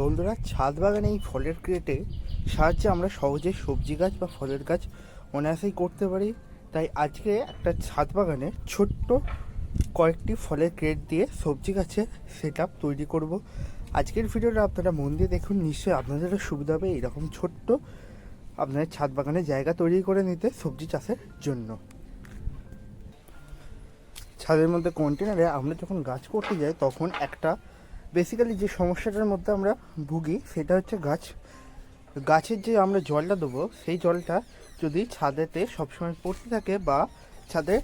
বন্ধুরা, ছাদ বাগানে এই ফলের ক্রেটে সাহায্যে আমরা সহজে সবজি গাছ বা ফলের গাছ অনায়াসেই করতে পারি। তাই আজকে একটা ছাদ বাগানে ছোট্ট কয়েকটি ফলের ক্রেট দিয়ে সবজি গাছের সেট আপ তৈরি করব। আজকের ভিডিওটা আপনারা মন দিয়ে দেখুন, নিশ্চয়ই আপনাদেরও সুবিধা হবে এরকম ছোট্ট আপনাদের ছাদ বাগানে জায়গা তৈরি করে নিতে সবজি চাষের জন্য। ছাদের মধ্যে কন্টেনারে আমরা যখন গাছ করতে যাই, তখন একটা বেসিক্যালি যে সমস্যাটার মধ্যে আমরা ভুগি সেটা হচ্ছে গাছ। গাছের যে আমরা জলটা দেবো, সেই জলটা যদি ছাদেতে সবসময় পড়তে থাকে বা ছাদে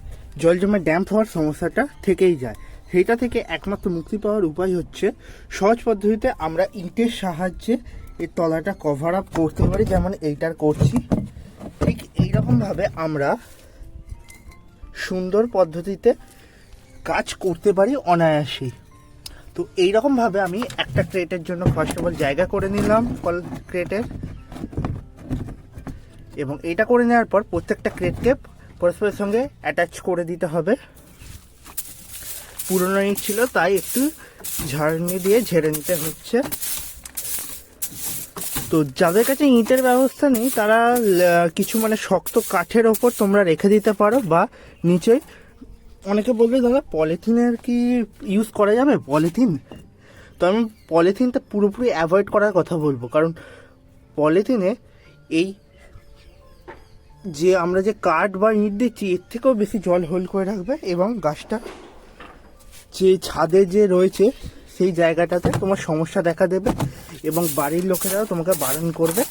জল জমে ড্যাম্প হওয়ার সমস্যাটা থেকেই যায়। সেইটা থেকে একমাত্র মুক্তি পাওয়ার উপায় হচ্ছে সহজ পদ্ধতিতে আমরা ইটের সাহায্যে এই তলাটা কভার আপ করতে পারি, যেমন এইটার করছি। ঠিক এইরকমভাবে আমরা সুন্দর পদ্ধতিতে কাজ করতে পারি অনায়াসেই। তো এইরকমভাবে আমি একটা ক্রেটের জন্য ফার্স্ট অফ অল জায়গা করে নিলাম কল ক্রেটের এবং এটা করে নেওয়ার পর প্রত্যেকটা ক্রেটকে পরস্পরের সঙ্গে অ্যাটাচ করে দিতে হবে। পুরনো ইট ছিল, তাই একটু ঝাড়নি দিয়ে ঝেড়ে নিতে হচ্ছে। তো যাদের কাছে ইটের ব্যবস্থা নেই, তারা কিছু মানে শক্ত কাঠের ওপর তোমরা রেখে দিতে পারো বা নিচে অনেকে বলবে, দাদা পলিথিনের কি ইউজ করা যাবে? পলিথিন? তো আমি পলিথিনটা পুরোপুরি অ্যাভয়েড করার কথা বলব। কারণ পলিথিনে এই যে আমরা যে কাঠ বা ইট দিচ্ছি, এর থেকেও বেশি জল হোল্ড করে রাখবে এবং গাছটা যে ছাদে যে রয়েছে, সেই জায়গাটাতে তোমার সমস্যা দেখা দেবে এবং বাড়ির লোকেরাও তোমাকে বারণ করবে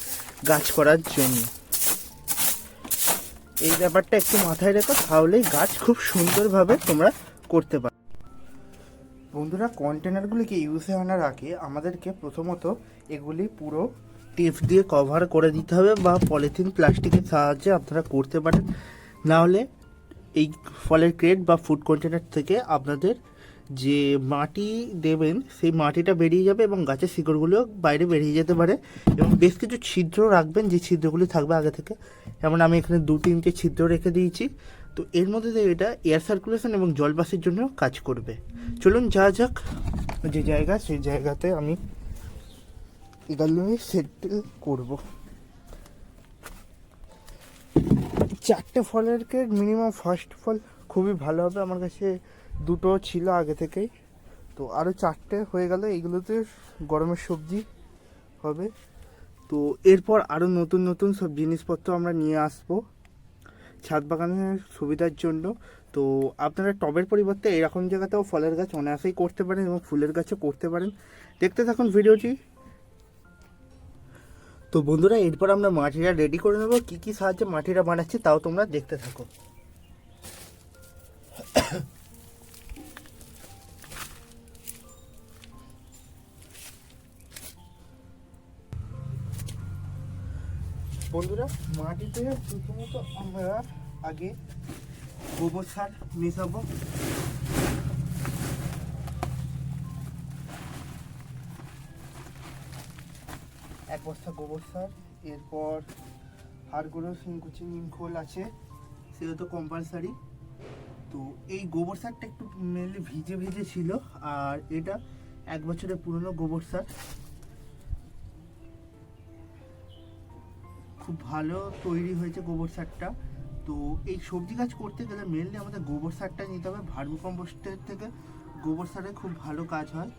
গাছ করার জন্য। এই ব্যাপারটা একটু মাথায় রেখো, তাহলেই গাছ খুব সুন্দরভাবে তোমরা করতে পারো। বন্ধুরা কন্টেনারগুলিকে ইউজে আনার আগে আমাদেরকে প্রথমত এগুলি পুরো টিপ দিয়ে কভার করে দিতে হবে বা পলিথিন প্লাস্টিকের সাহায্যে আপনারা করতে পারেন। না হলে এই ফলের ক্রেট বা ফুড কন্টেনার থেকে আপনাদের যে মাটি দেবেন, সেই মাটিটা বেরিয়ে যাবে এবং গাছের শিকড়গুলো বাইরে বেরিয়ে যেতে পারে। এবং বেশ কিছু ছিদ্র রাখবেন, যে ছিদ্রগুলি থাকবে আগে থেকে। যেমন আমি এখানে দু তিনটে ছিদ্র রেখে দিয়েছি। তো এর মধ্যে দিয়ে এটা এয়ার সার্কুলেশন এবং জলবাসের জন্য কাজ করবে। চলুন যা যাক, যে জায়গা, সেই জায়গাতে আমি এগুলোই সেটেল করব। চারটে ফলের কেক মিনিমাম ফার্স্ট ফল খুবই ভালো হবে। আমার কাছে দুটো ছিল আগে থেকেই। তো আরও চারটে হয়ে গেল এইগুলোতে গরমের সবজি হবে। তো এরপর আরও নতুন নতুন সব জিনিসপত্র আমরা নিয়ে আসব ছাদ বাগানের সুবিধার জন্য। তো আপনারা টবের পরিবর্তে এরকম জায়গাতেও ফলের গাছ অনায়াসেই করতে পারেন এবং ফুলের গাছও করতে পারেন। দেখতে থাকুন ভিডিওটি। তো বন্ধুরা, এরপর আমরা মাটিটা রেডি করে নেব। কী কী সাহায্যে মাটিটা বানাচ্ছি তাও তোমরা দেখতে থাকো। বন্ধুরা, মাটিতে প্রথমত আমরা আগে গোবর সার মেশাবো এক বস্তা গোবর সার, এরপর হাড়গুঁড়ো শিংকুচি নিম খোল আছে সেটা তো কম্পালসারি তো এই গোবর সারটা একটু মেনলি ভিজে ভিজে ছিল, আর এটা এক বছরের পুরনো গোবর সার। খুব ভালো তৈরি হয়েছে গোবর সারটা। তো এই সবজি গাছ করতে গেলে মেনলি আমাদের গোবর সারটা নিতে হবে। ভার্মি কম্পোস্টের থেকে গোবর সারে খুব ভালো কাজ হয়।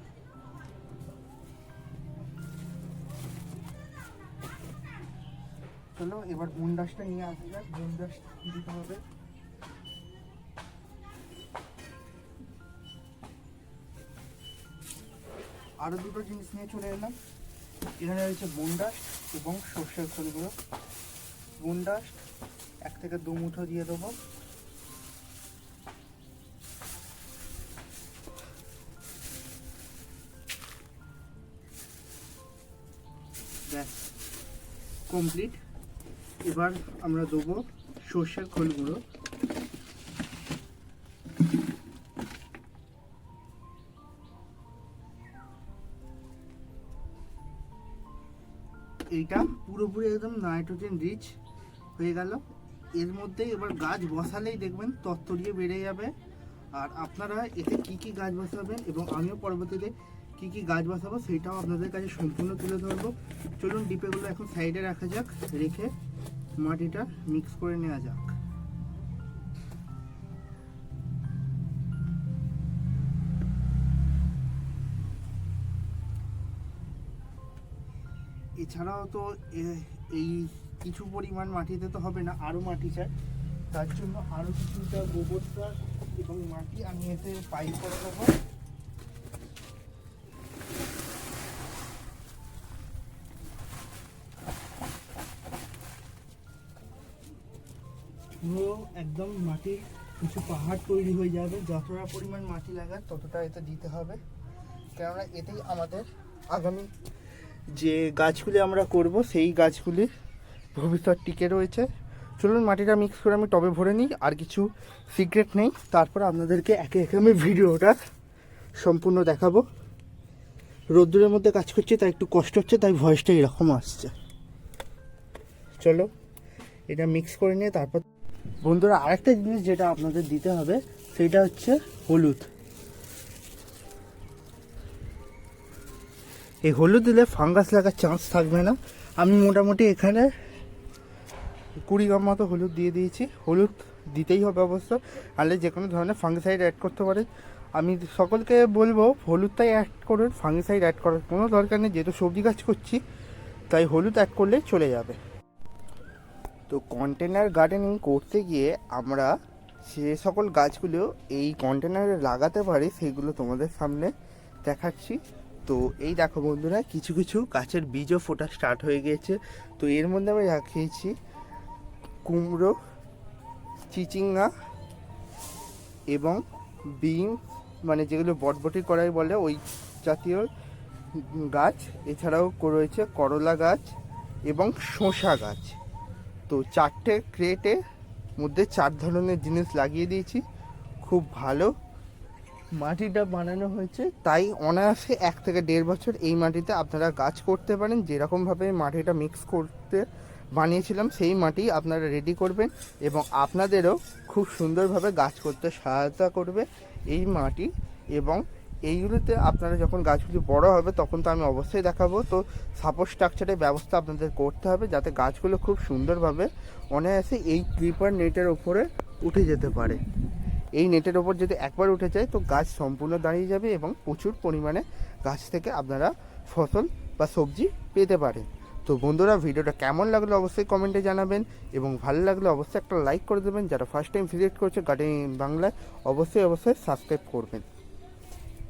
চলো, এবার বুন্ডাসটা নিয়ে আসা যাক। বুন্ডাস দিতে হবে। আরও দুটো জিনিস নিয়ে চলে এলাম। এখানে রয়েছে বুন্ডাস এবং সর্ষের খোলগুলো গুন্ডা, এক থেকে দু মুঠো দিয়ে দেবো। কমপ্লিট এবার আমরা দেবো সর্ষের খোলগুলো এইটা পুরোপুরি একদম নাইট্রোজেন রিচ হয়ে গেল। এর মধ্যে এবার গাছ বসালেই দেখবেন তত্তরিয়ে বেড়ে যাবে। আর আপনারা এতে কি কি গাছ বসাবেন এবং আমিও পরবর্তীতে কি কি গাছ বসাবো সেটাও আপনাদের কাছে সম্পূর্ণ তুলে ধরবো। চলুন ডিপেগুলো এখন সাইডে রাখা যাক, রেখে মাটিটা মিক্স করে নেওয়া যাক। এছাড়াও তো এই কিছু পরিমাণ মাটিতে তো হবে না, আরও মাটি চাই। তার জন্য আরও কিছুটা গোবর সার এবং মাটি আমি এতে পাইপ করে দেবো পুরো একদম মাটির কিছু পাহাড় তৈরি হয়ে যাবে। যতটা পরিমাণ মাটি লাগার ততটা এতে দিতে হবে। কেননা এতেই আমাদের আগামী যে গাছগুলি আমরা করব, সেই গাছগুলির ভবিষ্যৎ টিকে রয়েছে। চলুন মাটিটা মিক্স করে আমি টবে ভরে নিই, আর কিছু সিক্রেট নেই। তারপর আপনাদেরকে একে একে আমি ভিডিওটা সম্পূর্ণ দেখাবো। রোদ্দুরের মধ্যে কাজ করছি, তাই একটু কষ্ট হচ্ছে, তাই ভয়েসটা এরকম আসছে। চলো, এটা মিক্স করে নিয়ে তারপর বন্ধুরা, আরেকটা জিনিস যেটা আপনাদের দিতে হবে, সেটা হচ্ছে হলুদ। এই হলুদ দিলে ফাঙ্গাস লাগার চান্স থাকবে না। আমি মোটামুটি এখানে কুড়ি গ্রাম মতো হলুদ দিয়ে দিয়েছি। হলুদ দিতেই হবে অবশ্য। নাহলে যে কোনো ধরনের ফাঙ্গিসাইড অ্যাড করতে পারে। আমি সকলকে বলব, হলুদটাই অ্যাড করুন ফাঙ্গিসাইড অ্যাড করার কোনো দরকার নেই। যেহেতু সবজি গাছ করছি, তাই হলুদ অ্যাড করলে চলে যাবে। তো কন্টেনার গার্ডেনিং করতে গিয়ে আমরা যে সকল গাছগুলো এই কন্টেনারে লাগাতে পারি, সেগুলো তোমাদের সামনে দেখাচ্ছি। তো এই দেখো বন্ধুরা, কিছু কিছু গাছের বীজও ফোটা স্টার্ট হয়ে গিয়েছে। তো এর মধ্যে আমি রাখিয়েছি কুমড়ো, চিচিঙ্গা এবং বিন মানে যেগুলো বটবটি করাই বলে, ওই জাতীয় গাছ। এছাড়াও রয়েছে করলা গাছ এবং শসা গাছ। তো চারটে ক্রেটে মধ্যে চার ধরনের জিনিস লাগিয়ে দিয়েছি। খুব ভালো মাটিটা বানানো হয়েছে, তাই অনায়াসে এক থেকে দেড় বছর এই মাটিতে আপনারা গাছ করতে পারেন। যেরকমভাবে মাটিটা মিক্স করতে বানিয়েছিলাম, সেই মাটি আপনারা রেডি করবেন এবং আপনাদেরও খুব সুন্দরভাবে গাছ করতে সহায়তা করবে এই মাটি। এবং এইগুলোতে আপনারা যখন গাছগুলি বড় হবে, তখন তো আমি অবশ্যই দেখাবো। তো সাপোর্ট স্ট্রাকচারের ব্যবস্থা আপনাদের করতে হবে, যাতে গাছগুলো খুব সুন্দরভাবে অনায়াসে এই ক্রিপার নেটের ওপরে উঠে যেতে পারে। এই নেটের ওপর যদি একবার উঠে যায়, তো গাছ সম্পূর্ণ দাঁড়িয়ে যাবে এবং প্রচুর পরিমাণে গাছ থেকে আপনারা ফসল বা সবজি পেতে পারেন। তো বন্ধুরা, ভিডিওটা কেমন লাগল অবশ্যই কমেন্টে জানাবেন এবং ভালো লাগলে অবশ্যই একটা লাইক করে দেবেন। যারা ফার্স্ট টাইম ভিজিট করছে গার্ডেন বাংলায় অবশ্যই অবশ্যই সাবস্ক্রাইব করবেন।